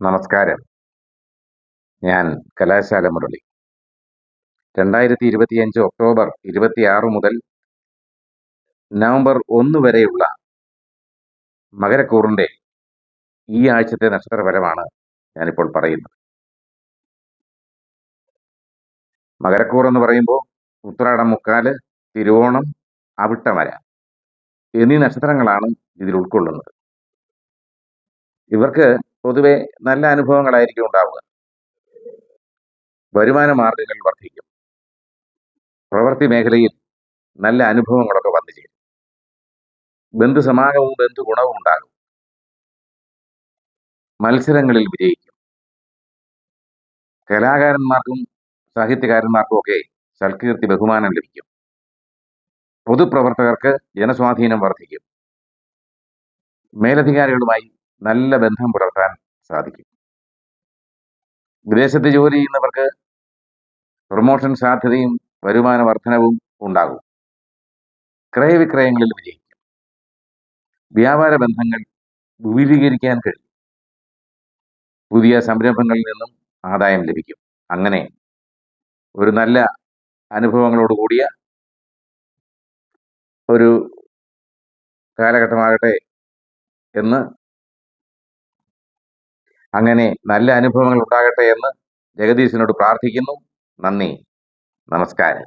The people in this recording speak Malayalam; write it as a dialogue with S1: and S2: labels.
S1: നമസ്കാരം. ഞാൻ കലാശാല മുരളി. രണ്ടായിരത്തി ഇരുപത്തിയഞ്ച് ഒക്ടോബർ ഇരുപത്തിയാറ് മുതൽ നവംബർ ഒന്ന് വരെയുള്ള മകരക്കൂറിന്റെ ഈ ആഴ്ചത്തെ നക്ഷത്രപരമാണ് ഞാനിപ്പോൾ പറയുന്നത്. മകരക്കൂർ എന്ന് പറയുമ്പോൾ ഉത്രാടം മുക്കാൽ തിരുവോണം അവിട്ടമര എന്നീ നക്ഷത്രങ്ങളാണ് ഇതിൽ ഉൾക്കൊള്ളുന്നത്. ഇവർക്ക് പൊതുവെ നല്ല അനുഭവങ്ങളായിരിക്കും ഉണ്ടാവുക. വരുമാന മാർഗങ്ങൾ വർദ്ധിക്കും. പ്രവൃത്തി മേഖലയിൽ നല്ല അനുഭവങ്ങളൊക്കെ വന്നു ചേരും. ബന്ധു ഗുണവും ഉണ്ടാകും. മത്സരങ്ങളിൽ വിജയിക്കും. കലാകാരന്മാർക്കും സാഹിത്യകാരന്മാർക്കും ഒക്കെ സൽകീർത്തി ബഹുമാനം ലഭിക്കും. പൊതുപ്രവർത്തകർക്ക് ജനസ്വാധീനം വർദ്ധിക്കും. മേലധികാരികളുമായി നല്ല ബന്ധം പുലർത്താൻ സാധിക്കും. വിദേശത്ത് ജോലി ചെയ്യുന്നവർക്ക് പ്രൊമോഷൻ സാധ്യതയും വരുമാന വർധനവും ഉണ്ടാകും. ക്രയവിക്രയങ്ങളിൽ വിജയിക്കും. വ്യാപാര ബന്ധങ്ങൾ വിപുലീകരിക്കാൻ കഴിയും. പുതിയ സംരംഭങ്ങളിൽ നിന്നും ആദായം ലഭിക്കും. അങ്ങനെ ഒരു നല്ല അനുഭവങ്ങളോട് കൂടിയ ഒരു കാലഘട്ടമാകട്ടെ എന്ന് അങ്ങനെ നല്ല അനുഭവങ്ങൾ ഉണ്ടാകട്ടെ എന്ന് ജഗദീശനോട് പ്രാർത്ഥിക്കുന്നു. നന്ദി. നമസ്കാരം.